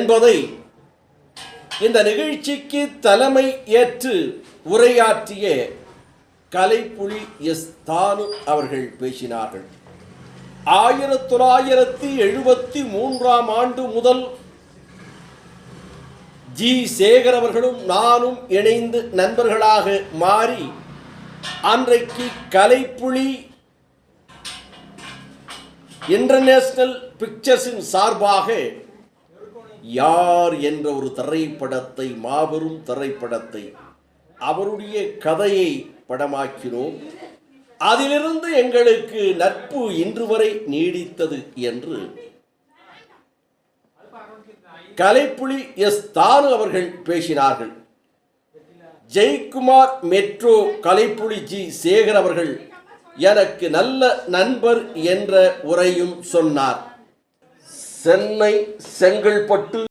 என்பதை இந்த நிகழ்ச்சிக்கு தலைமை ஏற்று உரையாற்றிய கலைப்புலி எஸ் தானு அவர்கள் பேசினார்கள். ஆயிரத்தி தொள்ளாயிரத்தி எழுபத்தி மூன்றாம் ஆண்டு முதல் ஜி. சேகர் அவர்களும் நானும் இணைந்து நண்பர்களாக மாறி அன்றைக்கு கலைப்புலி இன்டர்நேஷனல் பிக்சர்ஸின் சார்பாக யார் என்ற ஒரு திரைப்படத்தை மாபெரும் திரைப்படத்தை அவருடைய கதையை படமாக்கினோம். அதிலிருந்து எங்களுக்கு நட்பு இன்று வரை நீடித்தது என்று கலைப்புலி எஸ் தானு அவர்கள் பேசினார்கள். ஜெய்குமார் மெட்ரோ கலைப்புலி ஜி சேகர் அவர்கள் எனக்கு நல்ல நண்பர் என்ற உரையும் சொன்னார். சென்னை செங்கல்பட்டு